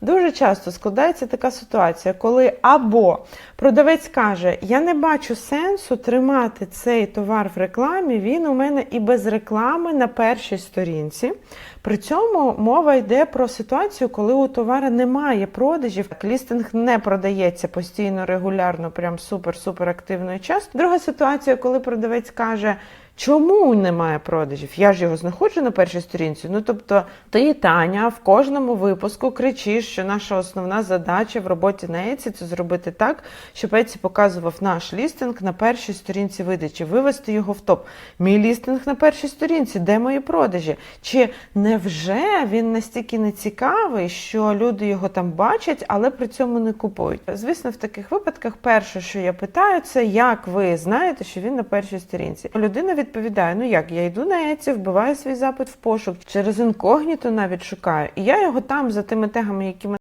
Дуже часто складається така ситуація, коли або продавець каже: Я не бачу сенсу тримати цей товар в рекламі, він у мене і без реклами на першій сторінці. При цьому мова йде про ситуацію, коли у товара немає продажів, лістинг не продається постійно, регулярно, прям супер-супер активно і часто. Друга ситуація, коли продавець каже. Чому немає продажів? Я ж його знаходжу на першій сторінці. Ну тобто, ти, Таня, в кожному випуску кричиш, що наша основна задача в роботі на Еці це зробити так, щоб Еці показував наш лістинг на першій сторінці видачі, вивести його в топ. Мій лістинг на першій сторінці, де мої продажі? Чи невже він настільки не цікавий, що люди його там бачать, але при цьому не купують? Звісно, в таких випадках перше, що я питаю, це як ви знаєте, що він на першій сторінці. Людина відповідає: ну як я йду на Еці, вбиваю свій запит в пошук, через інкогніто навіть шукаю, і я його там за тими тегами, які